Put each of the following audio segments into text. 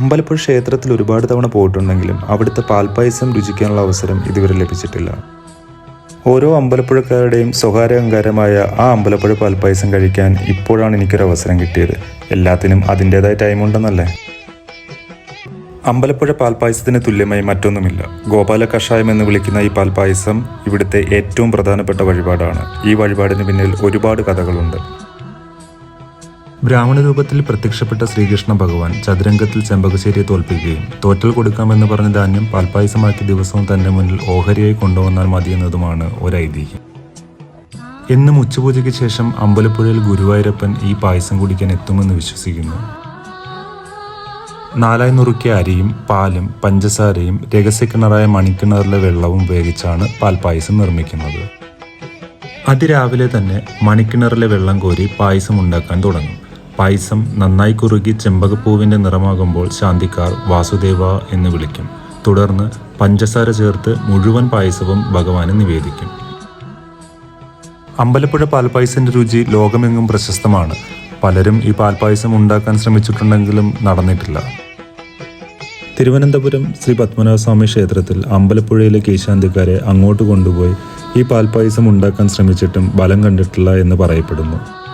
അമ്പലപ്പുഴ ക്ഷേത്രത്തിൽ ഒരുപാട് തവണ പോയിട്ടുണ്ടെങ്കിലും അവിടുത്തെ പാൽപ്പായസം രുചിക്കാനുള്ള അവസരം ഇതുവരെ ലഭിച്ചിട്ടില്ല. ഓരോ അമ്പലപ്പുഴക്കാരുടെയും സ്വകാര്യ അഹങ്കാരമായ ആ അമ്പലപ്പുഴ പാൽപ്പായസം കഴിക്കാൻ ഇപ്പോഴാണ് എനിക്കൊരു അവസരം കിട്ടിയത്. എല്ലാത്തിനും അതിന്റെതായ ടൈമുണ്ടെന്നല്ലേ അമ്പലപ്പുഴ പാൽപ്പായസത്തിന് തുല്യമായി മറ്റൊന്നുമില്ല. ഗോപാല കഷായം എന്ന് വിളിക്കുന്ന ഈ പാൽപ്പായസം ഇവിടുത്തെ ഏറ്റവും പ്രധാനപ്പെട്ട വഴിപാടാണ്. ഈ വഴിപാടിന് പിന്നിൽ ഒരുപാട് കഥകളുണ്ട്. ബ്രാഹ്മണ രൂപത്തിൽ പ്രത്യക്ഷപ്പെട്ട ശ്രീകൃഷ്ണ ഭഗവാൻ ചതുരംഗത്തിൽ ചെമ്പകശ്ശേരിയെ തോൽപ്പിക്കുകയും തോറ്റൽ കൊടുക്കാമെന്ന് പറഞ്ഞ ധാന്യം പാൽപ്പായസമാക്കി ദിവസവും തന്റെ മുന്നിൽ ഓഹരിയായി കൊണ്ടുവന്നാൽ മതിയെന്നതുമാണ് ഒരൈതിഹ്യം. എന്നും ഉച്ചപൂജയ്ക്ക് ശേഷം അമ്പലപ്പുഴയിൽ ഗുരുവായൂരപ്പൻ ഈ പായസം കുടിക്കാൻ എത്തുമെന്ന് വിശ്വസിക്കുന്നു. നാലായി നുറുക്കിയ അരിയും പാലും പഞ്ചസാരയും രഹസ്യക്കിണറായ മണിക്കിണറിലെ വെള്ളവും ഉപയോഗിച്ചാണ് പാൽപ്പായസം നിർമ്മിക്കുന്നത്. അതിരാവിലെ തന്നെ മണിക്കിണറിലെ വെള്ളം കോരി പായസം ഉണ്ടാക്കാൻ തുടങ്ങും. പായസം നന്നായി കുറുകി ചെമ്പകപ്പൂവിന്റെ നിറമാകുമ്പോൾ ശാന്തിക്കാർ വാസുദേവ എന്ന് വിളിക്കും. തുടർന്ന് പഞ്ചസാര ചേർത്ത് മുഴുവൻ പായസവും ഭഗവാന് നിവേദിക്കും. അമ്പലപ്പുഴ പാൽപ്പായസിന്റെ രുചി ലോകമെങ്ങും പ്രശസ്തമാണ്. പലരും ഈ പാൽപ്പായസം ഉണ്ടാക്കാൻ ശ്രമിച്ചിട്ടുണ്ടെങ്കിലും നടന്നിട്ടില്ല. തിരുവനന്തപുരം ശ്രീ പത്മനാഭസ്വാമി ക്ഷേത്രത്തിൽ അമ്പലപ്പുഴയിലെ കീശാന്തിക്കാരെ അങ്ങോട്ട് കൊണ്ടുപോയി ഈ പാൽപ്പായസം ഉണ്ടാക്കാൻ ശ്രമിച്ചിട്ടും ബലം കണ്ടിട്ടില്ല എന്ന് പറയപ്പെടുന്നു.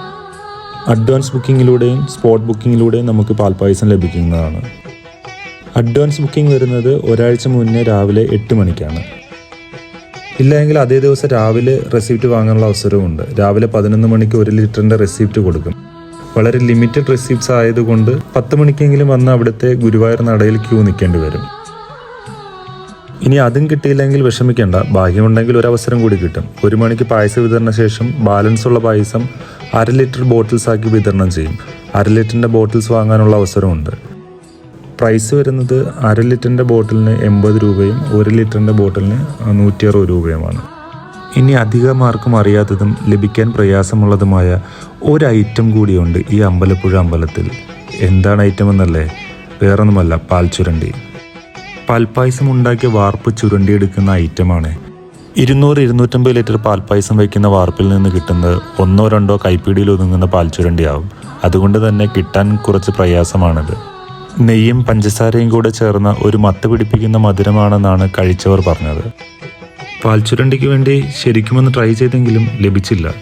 അഡ്വാൻസ് ബുക്കിങ്ങിലൂടെയും സ്പോട്ട് ബുക്കിങ്ങിലൂടെയും നമുക്ക് പാൽപ്പായസം ലഭിക്കുന്നതാണ്. അഡ്വാൻസ് ബുക്കിംഗ് വരുന്നത് ഒരാഴ്ച മുന്നേ രാവിലെ എട്ട് മണിക്കാണ്. ഇല്ലെങ്കിൽ അതേ ദിവസം രാവിലെ റെസിപ്റ്റ് വാങ്ങാനുള്ള അവസരമുണ്ട് രാവിലെ പതിനൊന്ന് മണിക്ക് ഒരു ലിറ്ററിന്റെ റെസിപ്റ്റ് കൊടുക്കും. വളരെ ലിമിറ്റഡ് റെസിപ്റ്റ്സ് ആയതുകൊണ്ട് പത്ത് മണിക്കെങ്കിലും വന്ന് അവിടുത്തെ ഗുരുവായൂർ നടയിൽ ക്യൂ നിൽക്കേണ്ടി വരും. ഇനി അതും കിട്ടിയില്ലെങ്കിൽ വിഷമിക്കേണ്ട. ഭാഗ്യമുണ്ടെങ്കിൽ ഒരു അവസരം കൂടി കിട്ടും. ഒരു മണിക്ക് പായസ വിതരണ ശേഷം ബാലൻസ് ഉള്ള പായസം അര ലിറ്റർ ബോട്ടിൽസ് ആക്കി വിതരണം ചെയ്യും. അര ലിറ്ററിന്റെ ബോട്ടിൽസ് വാങ്ങാനുള്ള അവസരമുണ്ട്. പ്രൈസ് വരുന്നത് അര ലിറ്ററിന്റെ ബോട്ടിലിന് എൺപത് രൂപയും ഒരു ലിറ്ററിന്റെ ബോട്ടിലിന് നൂറ്റി അറുപത് രൂപയുമാണ്. ഇനി അധികമാർക്കും അറിയാത്തതും ലഭിക്കാൻ പ്രയാസമുള്ളതുമായ ഒരു ഐറ്റം കൂടിയുണ്ട് ഈ അമ്പലപ്പുഴ അമ്പലത്തിൽ. എന്താണ് ഐറ്റം എന്നല്ലേ? വേറൊന്നുമല്ല പാൽ ചുരണ്ടി പാൽപ്പായസം ഉണ്ടാക്കിയ വാർപ്പ് ചുരണ്ടിയെടുക്കുന്ന ഐറ്റമാണ്. ഇരുന്നൂറ് ഇരുന്നൂറ്റമ്പത് ലിറ്റർ പാൽപ്പായസം വയ്ക്കുന്ന വാർപ്പിൽ നിന്ന് കിട്ടുന്നത് ഒന്നോ രണ്ടോ കൈപ്പിടിയിൽ ഒതുങ്ങുന്ന പാൽ ചുരണ്ടിയാവും. അതുകൊണ്ട് തന്നെ കിട്ടാൻ കുറച്ച് പ്രയാസമാണിത്. നെയ്യും പഞ്ചസാരയും കൂടെ ചേർന്ന ഒരു മത്ത് പിടിപ്പിക്കുന്ന മധുരമാണെന്നാണ് കഴിച്ചവർ പറഞ്ഞത്. പാൽച്ചുരണ്ടിക്ക് വേണ്ടി ശരിക്കുമൊന്ന് ട്രൈ ചെയ്തെങ്കിലും ലഭിച്ചില്ല.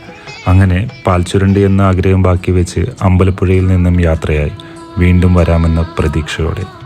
അങ്ങനെ പാൽ ചുരണ്ടി എന്ന ആഗ്രഹം ബാക്കി വെച്ച് അമ്പലപ്പുഴയിൽ നിന്നും യാത്രയായി. വീണ്ടും വരാമെന്ന പ്രതീക്ഷയോടെ.